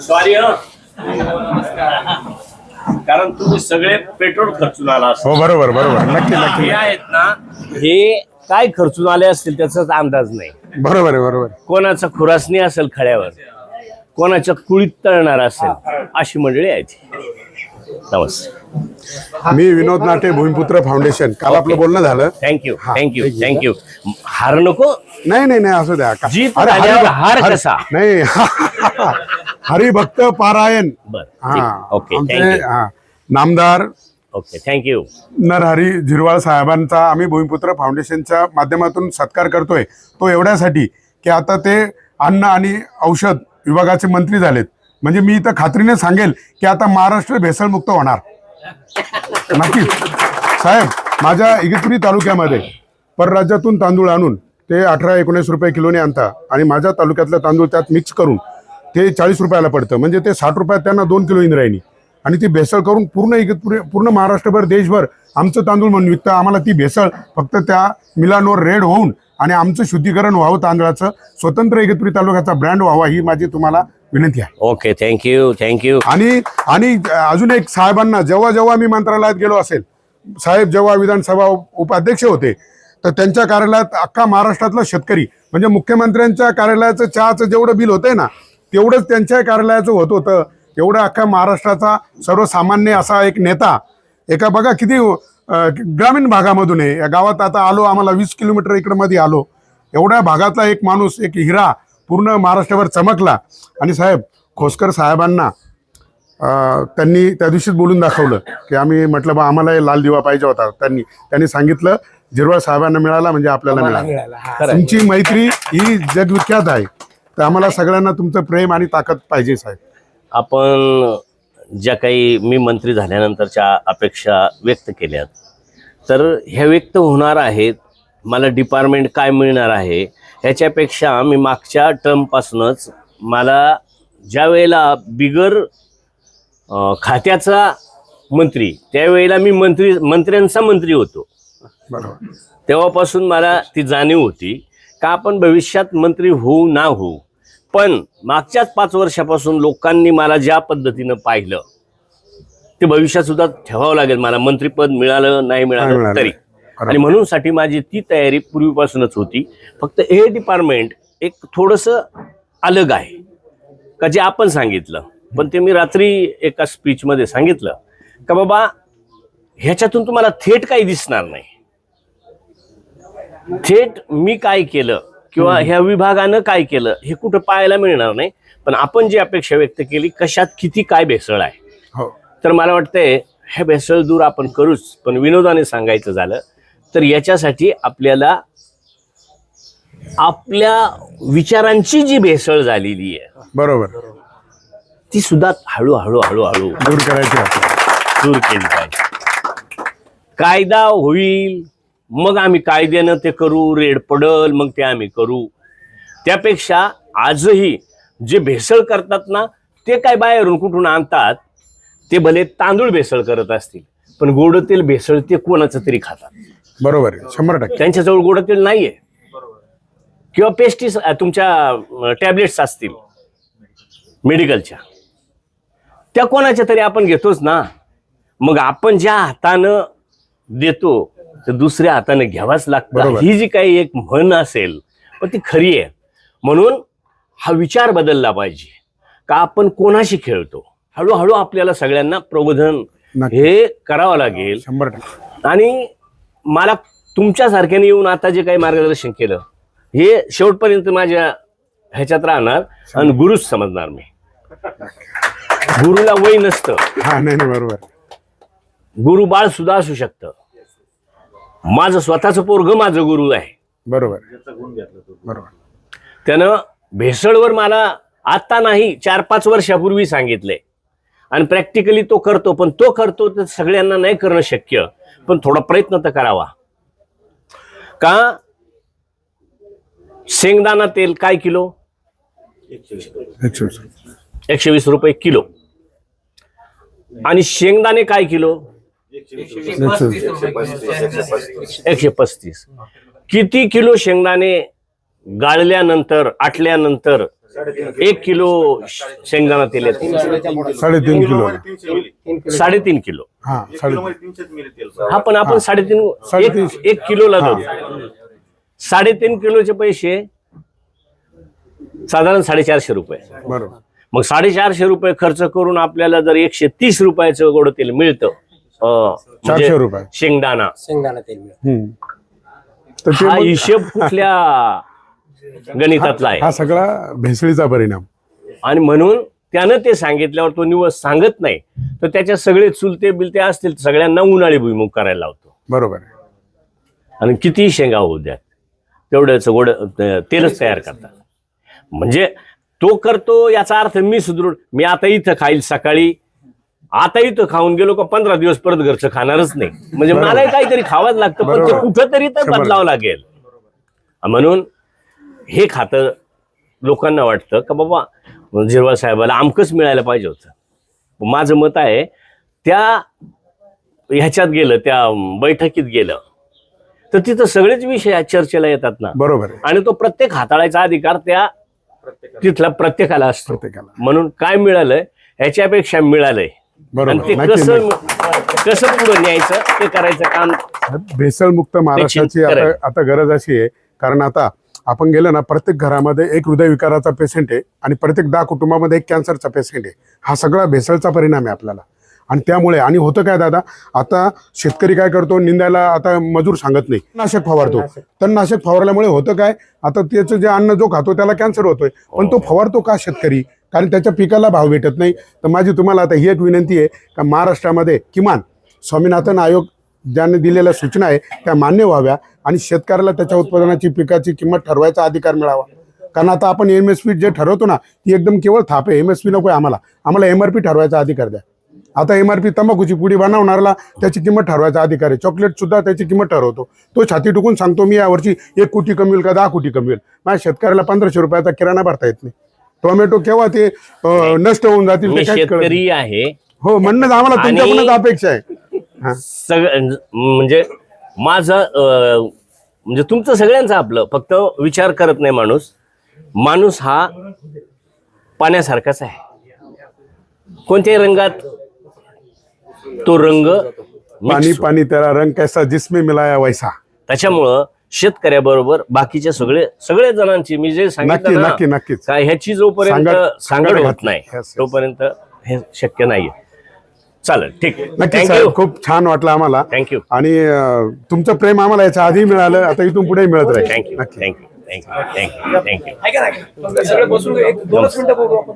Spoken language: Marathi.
सॉरी कारण तुम्ही सगळे पेट्रोल खर्चून आला हो बरोबर बरोबर. नक्की नक्की. हे आहेत ना हे काय खर्चून आले असतील त्याचाच अंदाज नाही. बरोबर आहे बरोबर कोणाचा खुरासणी असेल खड्यावर कोणाच्या कुळीत तळणार असेल अशी मंडळी आहे ती नमस्ते मी विनोद नाटे भूमिपुत्र फाउंडेशन काल आपलं बोलणं झालं. थँक्यू हा, थँक्यू. थँक्यू हार नको? नाही नाही नाही असू द्या. का- अरे, हरी- हार हरी- कसा? नाही. हरिभक्त पारायण. बर हा. ओके आमचे थँक्यू हा, नामदार ओके थँक्यू नरहरी झिरवाळ साहेबांचा आम्ही भूमिपुत्र फाउंडेशनच्या माध्यमातून सत्कार करतोय. तो एवढ्यासाठी की आता ते अन्न आणि औषध विभागाचे मंत्री झालेत. म्हणजे मी इथं खात्रीने सांगेल की आता महाराष्ट्र भेसळमुक्त होणार. नक्कीच साहेब माझ्या इगतपुरी तालुक्यामध्ये परराज्यातून तांदूळ आणून ते अठरा एकोणीस रुपये किलोने आणता आणि माझ्या तालुक्यातलं तांदूळ त्यात मिक्स करून ते चाळीस रुपयाला पडतं. म्हणजे ते साठ रुपयात त्यांना दोन किलो इंद्रायणी. आणि ती भेसळ करून पूर्ण इगतपुरी पूर्ण महाराष्ट्रभर देशभर आमचं तांदूळ म्हणून विकतं. आम्हाला ती भेसळ फक्त त्या मिलांवर रेड होऊन आणि आमचं शुद्धीकरण व्हावं तांदळाचं. स्वतंत्र इगतपुरी तालुक्याचा ब्रँड व्हावा ही माझी तुम्हाला विनंती आहे. ओके थँक्यू थँक्यू आणि आणि अजून एक साहेबांना जेव्हा जेव्हा मी मंत्रालयात गेलो असेल साहेब जेव्हा विधानसभा उप- उपाध्यक्ष होते तर त्यांच्या कार्यालयात अख्खा महाराष्ट्रातला शेतकरी म्हणजे मुख्यमंत्र्यांच्या कार्यालयाचं चहाचं जेवढं बिल होतंय ना तेवढंच त्यांच्या कार्यालयाचं होत होतं. एवढं अख्खा महाराष्ट्राचा सर्वसामान्य असा एक नेता एका बघा किती ग्रामीण भागामधून आहे. या गावात आता आलो आम्हाला वीस किलोमीटर इकडं मध्ये आलो. एवढ्या भागातला एक माणूस एक हिरा पूर्ण महाराष्ट्रावर चमकला. आणि साहेब खोसकर साहेबांना अं, त्यांनी त्या दिवशीच बोलून दाखवलं की आम्ही म्हटलं बा आम्हाला हे लाल दिवा पाहिजे होता. त्यांनी त्यांनी सांगितलं जिरवाळ साहेबांना मिळाला म्हणजे आपल्याला मिळाला. तुमची मैत्री ही जगविख्यात आहे. तर आम्हाला सगळ्यांना तुमचं प्रेम आणि ताकद पाहिजे साहेब. आपण ज्या काही मी मंत्री झाल्यानंतरच्या अपेक्षा व्यक्त केल्यात तर ह्या व्यक्त होणार आहेत मला डिपार्टमेंट काय मिळणार आहे ह्याच्यापेक्षा मी मागच्या टर्मपासूनच मला ज्या वेळेला बिगर खात्याचा मंत्री त्यावेळेला मी मंत्री मंत्र्यांचा मंत्री होतो बरोबर तेव्हापासून मला ती जाणीव होती का आपण भविष्यात मंत्री होऊ ना होऊ पण मागच्याच पाच वर्षापासून लोकांनी मला ज्या पद्धतीनं पाहिलं ते भविष्यात सुद्धा ठेवावं लागेल मला मंत्रीपद मिळालं नाही मिळालं. तरी. आणि म्हणून साठी माझी ती तयारी पूर्वीपासूनच होती. फक्त हे डिपार्टमेंट एक थोडंसं अलग आहे. का जे आपण सांगितलं. पण ते मी रात्री एका स्पीचमध्ये सांगितलं. का बाबा ह्याच्यातून तुम्हाला थेट काही दिसणार नाही. थेट मी काय केलं किंवा ह्या विभागानं काय केलं हे कुठं पाहायला मिळणार नाही. पण आपण जी अपेक्षा व्यक्त केली कशात किती काय भेसळ आहे. हो. तर मला वाटतंय हे भेसळ दूर आपण करूच. पण विनोदाने सांगायचं झालं तर याच्यासाठी आपल्याला आपल्या विचारांची जी भेसळ झालेली आहे बरोबर. ती सुद्धा हळूहळू हळूहळू दूर करायची. दूर केली पाहिजे. कायदा होईल मग आम्ही कायद्यानं ते करू रेड पडल मग ते आम्ही करू. त्यापेक्षा आजही जे भेसळ करतात ना ते काय बाहेरून कुठून आणतात ते भले तांदूळ भेसळ करत असतील पण गोड तेल भेसळ ते कोणाचं तरी खातात. बरोबर आहे. शंभर टक्के. त्यांच्याजवळ गोड तेल नाहीये. किंवा पेस्टिस तुमच्या टॅबलेट्स असतील. मेडिकलच्या त्या कोणाच्या तरी आपण घेतोच ना. मग आपण ज्या हातानं देतो तर दुसऱ्या हाताने घ्यावाच लागतं. ही जी काही एक म्हण असेल पण ती खरी आहे. म्हणून हा विचार बदलला पाहिजे. का आपण कोणाशी खेळतो? हळूहळू आपल्याला सगळ्यांना प्रबोधन. हे करावं लागेल. आणि मला तुमच्यासारख्याने येऊन आता जे काही मार्गदर्शन केलं हे शेवटपर्यंत माझ्या ह्याच्यात राहणार आणि गुरुच समजणार मी. गुरुला वय नसतं. हा नाही नाही बरोबर. गुरु बाळ सुद्धा असू शकतं. माझं स्वतःचं पोरग माझं गुरु आहे. बरोबर. बरोबर. त्यानं भेसळवर मला आता नाही चार पाच वर्षापूर्वी सांगितले आणि प्रॅक्टिकली तो करतो पण तो करतो तर सगळ्यांना नाही करणं शक्य. पण थोडा प्रयत्न तर करावा. का? शेंगदाणा तेल काय किलो? एकशे वीस. रुपये किलो. आणि शेंगदाणे काय किलो. एकशे पस्तीस. किती किलो शेंगदाणे गाळल्यानंतर आटल्यानंतर एक किलो शेंगदाणा तेल येते. साडेतीन किलो. साडेतीन किलो. हा हा पण आपण साडेतीन. एक- एक किलोला धरू. साडेतीन किलोचे पैसे साधारण साडेचारशे रुपये. बरोबर. मग साडेचारशे रुपये खर्च करून आपल्याला जर एकशे तीस रुपयाचं गोड तेल मिळतं म्हणजे चारशे रुपये. शेंगदाणा. शेंगदाणा तेल हा हिशेब कुठल्या गणितातला आहे. हा सगळा भेसळीचा परिणाम. आणि म्हणून त्यानं ते सांगितल्यावर तो निवड सांगत नाही. तर त्याच्या सगळे चुलते बिलते असतील सगळ्यांना उन्हाळी भुईमुग करायला लावतो. बरोबर आहे. आणि कितीही शेंगा होऊ द्या तेवढंच गोड तेलच तयार करतात. म्हणजे तो करतो याचा अर्थ मी सुदृढ मी आता इथं खाईल सकाळी. आता इथं खाऊन गेलो का पंधरा दिवस परत घरचं खाणारच नाही. म्हणजे मलाही काहीतरी खावंच लागतं पण ते बरोबर. कुठं तरी तर शंभर बदलावं लागेल. म्हणून हे खातं लोकांना वाटतं का बाबा जिरवा साहेबाला आमकच मिळायला पाहिजे होतं. माझं मत आहे त्या ह्याच्यात गेलं त्या बैठकीत गेलं तर तिथं सगळेच विषय चर्चेला येतात ना. बरोबर आणि तो प्रत्येक हाताळायचा अधिकार त्या तिथला प्रत्येकाला असतो. प्रत्येकाला. म्हणून काय मिळालंय ह्याच्यापेक्षा मिळालंय. ते कसं. कसं पुढे न्यायचं ते करायचं काम भेसळमुक्त महाराष्ट्राची. आता गरज अशी आहे कारण आता आपण गेलो ना प्रत्येक घरामध्ये एक हृदयविकाराचा पेशंट आहे आणि प्रत्येक दहा कुटुंबामध्ये एक कॅन्सरचा पेशंट आहे. हा सगळा भेसळचा परिणाम आहे आपल्याला. आणि त्यामुळे आणि होतं काय दादा आता शेतकरी काय करतो निंदायला आता मजूर सांगत नाही. नाशक फवारतो. तणनाशक. फवारल्यामुळे होतं काय आता त्याचं जे अन्न जो खातो त्याला कॅन्सर होतोय. पण तो फवारतो का शेतकरी? कारण त्याच्या पिकाला भाव भेटत नाही. तर माझी तुम्हाला आता ही एक विनंती आहे का महाराष्ट्रामध्ये किमान स्वामीनाथन आयोग ज्याने दिलेल्या सूचना आहे त्या मान्य व्हाव्या. आणि शेतकऱ्याला त्याच्या उत्पादनाची पिकाची किंमत ठरवायचा अधिकार मिळावा. कारण आता आपण एम एस पी जे ठरवतो ना ती एकदम केवळ थाप. आहे एम एस पी नको आम्हाला. आम्हाला एम आर पी ठरवायचा अधिकार द्या. आता एम आर पी तंबाखूची पुडी बनवणारला त्याची किंमत ठरवायचा अधिकार आहे. चॉकलेट सुद्धा त्याची किंमत ठरवतो. तो छाती टुकून सांगतो मी यावर्षी एक कोटी कमी होईल का दहा कोटी कमी होईल? माझ्या शेतकऱ्याला पंधराशे रुपयाचा किराणा भरता येत नाही. टोमॅटो केव्हा ते नष्ट होऊन जातील. शेतकरी आहे. हो म्हणणं आम्हाला तुमच्याकडूनच अपेक्षा आहे. सगळं म्हणजे माझं म्हणजे तुमचं सगळ्यांचं आपलं फक्त विचार करत नाही माणूस. माणूस हा पाण्यासारखाच आहे. कोणत्याही रंगात तो रंग पानी पानी तेरा रंग कैसा जिसमें मिलाया वैसा. त्याच्यामुळं शेतकऱ्याबरोबर बाकीचे सगळे सगळे जणांची मी जे सांगितलं ह्याची जोपर्यंत सांगड- होत. नाही. तोपर्यंत हे शक्य नाहीये. चालेल ठीक. आहे नक्की साहेब खूप छान वाटलं आम्हाला. थँक्यू आणि अं, तुमचं प्रेम आम्हाला याच्या आधी मिळालं आता इथून पुढे मिळत राहील. थँक्यू नक्की. थँक्यू थँक्यू थँक्यू थँक्यू सगळे बसून एक दोनच मिनिटं बोलू आपण.